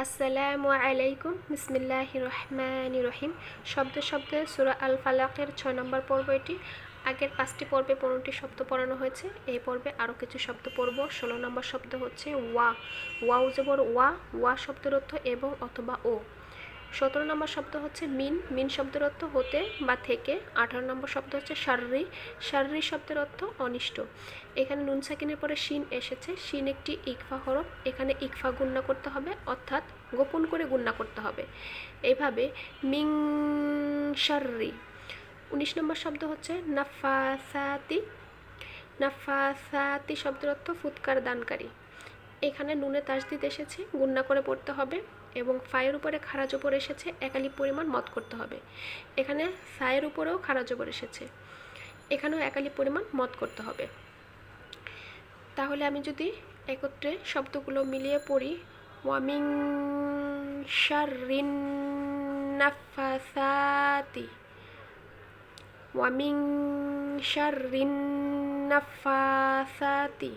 আসসালামু আলাইকুম। বিসমিল্লাহ রহমান রহিম। শব্দ শব্দে সুরা আল ফালাকের ছয় নম্বর পর্ব এটি। আগের পাঁচটি পর্বে পনেরোটি শব্দ পড়ানো হয়েছে। এই পর্বে আরও কিছু শব্দ পড়ব। ষোলো নম্বর শব্দ হচ্ছে ওয়া। ওয়া উজবর ওয়া ওয়া শব্দের অর্থ এবং অথবা ও। সতেরো নম্বর শব্দ হচ্ছে মিন। মিন শব্দের অর্থ হতে বা থেকে। আঠারো নম্বর শব্দ হচ্ছে শাররি। শাররি শব্দের অর্থ অনিষ্ট। এখানে নুন সাকিনের পরে শিন এসেছে। শিন একটি ইকফা হরফ। এখানে ইকফা গুন্না করতে হবে, অর্থাৎ গোপন করে গুন্না করতে হবে। এইভাবে মিং শাররি। উনিশ নম্বর শব্দ হচ্ছে নাফাসাতি। নাফাসাতি শব্দের অর্থ ফুৎকার দানকারী। এখানে নুনে তাজদিদ এসেছে, গুন্না করে পড়তে হবে এবং ফায়ের উপরে খারাজ ওপর এসেছে, একালি পরিমাণ মত করতে হবে। এখানে সায়ের উপরেও খারাজ ওপর এসেছে, এখানেও একালি পরিমাণ মত করতে হবে। তাহলে আমি যদি একত্রে শব্দগুলো মিলিয়ে পড়ি, ওয়ামিং শারিন নাফাসাতি, ওয়ামিং শারিন নাফাসাতি।